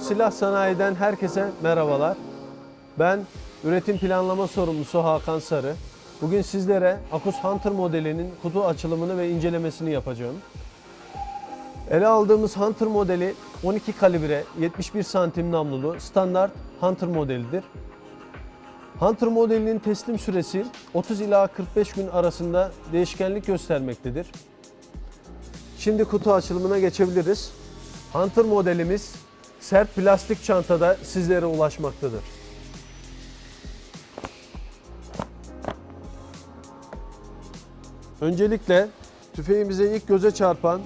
Silah Sanayi'den herkese merhabalar. Ben üretim planlama sorumlusu Hakan Sarı. Bugün sizlere Akus Hunter modelinin kutu açılımını ve incelemesini yapacağım. Ele aldığımız Hunter modeli 12 kalibre 71 santim namlulu standart Hunter modelidir. Hunter modelinin teslim süresi 30 ila 45 gün arasında değişkenlik göstermektedir. Şimdi kutu açılımına geçebiliriz. Hunter modelimiz sert plastik çantada sizlere ulaşmaktadır. Öncelikle tüfeğimize ilk göze çarpan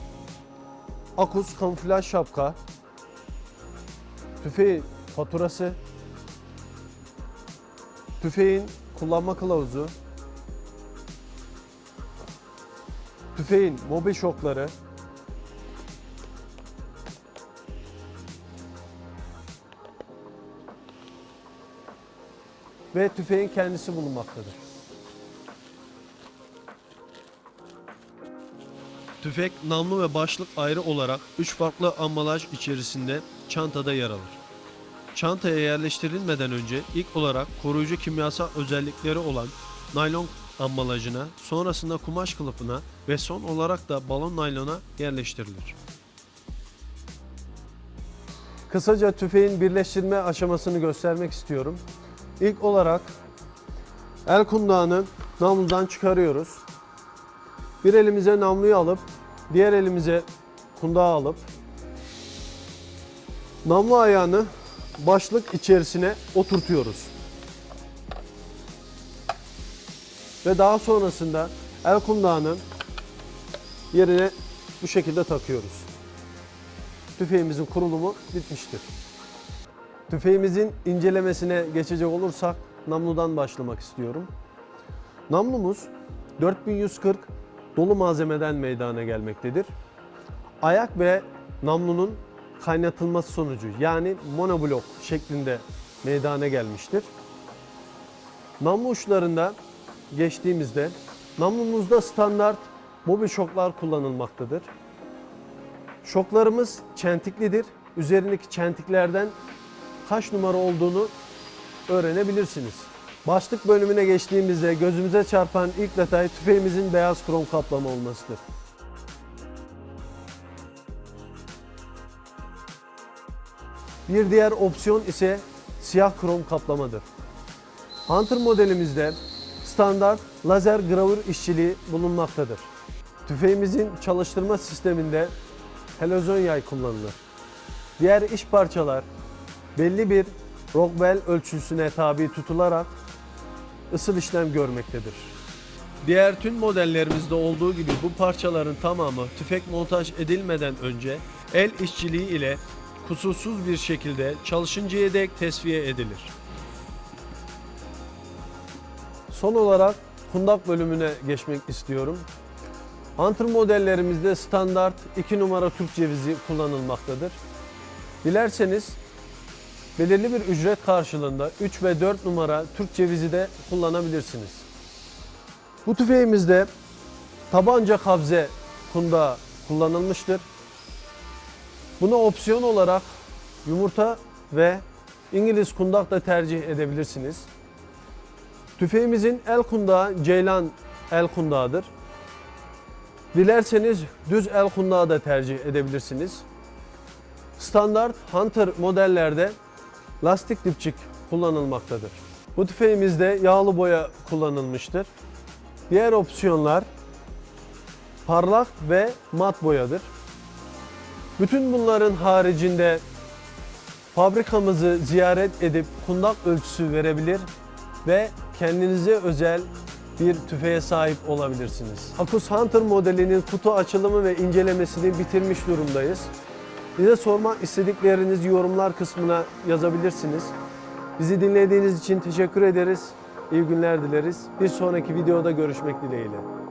Akus kamuflaj şapka, tüfeğin faturası, tüfeğin kullanma kılavuzu, tüfeğin mobil şokları, ve tüfeğin kendisi bulunmaktadır. Tüfek, namlu ve başlık ayrı olarak 3 farklı ambalaj içerisinde çantada yer alır. Çantaya yerleştirilmeden önce ilk olarak koruyucu kimyasal özellikleri olan naylon ambalajına, sonrasında kumaş kılıfına ve son olarak da balon naylona yerleştirilir. Kısaca tüfeğin birleştirme aşamasını göstermek istiyorum. İlk olarak el kundağını namludan çıkarıyoruz. Bir elimize namluyu alıp diğer elimize kundağı alıp namlu ayağını başlık içerisine oturtuyoruz. Ve daha sonrasında el kundağını yerine bu şekilde takıyoruz. Tüfeğimizin kurulumu bitmiştir. Tüfeğimizin incelemesine geçecek olursak namludan başlamak istiyorum. Namlumuz 4140 dolu malzemeden meydana gelmektedir. Ayak ve namlunun kaynatılması sonucu yani monoblok şeklinde meydana gelmiştir. Namlu uçlarında geçtiğimizde namlumuzda standart mobil şoklar kullanılmaktadır. Şoklarımız çentiklidir. Üzerindeki çentiklerden kaç numara olduğunu öğrenebilirsiniz. Başlık bölümüne geçtiğimizde gözümüze çarpan ilk detay tüfeğimizin beyaz krom kaplama olmasıdır. Bir diğer opsiyon ise siyah krom kaplamadır. Hunter modelimizde standart lazer gravür işçiliği bulunmaktadır. Tüfeğimizin çalıştırma sisteminde helezon yay kullanılır. Diğer iş parçalar belli bir Rockwell ölçüsüne tabi tutularak ısıl işlem görmektedir. Diğer tüm modellerimizde olduğu gibi bu parçaların tamamı tüfek montaj edilmeden önce el işçiliği ile kusursuz bir şekilde çalışıncaya dek tesviye edilir. Son olarak kundak bölümüne geçmek istiyorum. Hunter modellerimizde standart 2 numara Türk cevizi kullanılmaktadır. Dilerseniz belirli bir ücret karşılığında 3 ve 4 numara Türk cevizi de kullanabilirsiniz. Bu tüfeğimizde tabanca kabze kundağı kullanılmıştır. Buna opsiyon olarak yumurta ve İngiliz kundak da tercih edebilirsiniz. Tüfeğimizin el kundağı Ceylan el kundağıdır. Dilerseniz düz el kundağı da tercih edebilirsiniz. Standart Hunter modellerde lastik dipçik kullanılmaktadır. Bu tüfeğimizde yağlı boya kullanılmıştır. Diğer opsiyonlar parlak ve mat boyadır. Bütün bunların haricinde fabrikamızı ziyaret edip kundak ölçüsü verebilir ve kendinize özel bir tüfeğe sahip olabilirsiniz. Akus Hunter modelinin kutu açılımı ve incelemesini bitirmiş durumdayız. Bize sormak istediklerinizi yorumlar kısmına yazabilirsiniz. Bizi dinlediğiniz için teşekkür ederiz. İyi günler dileriz. Bir sonraki videoda görüşmek dileğiyle.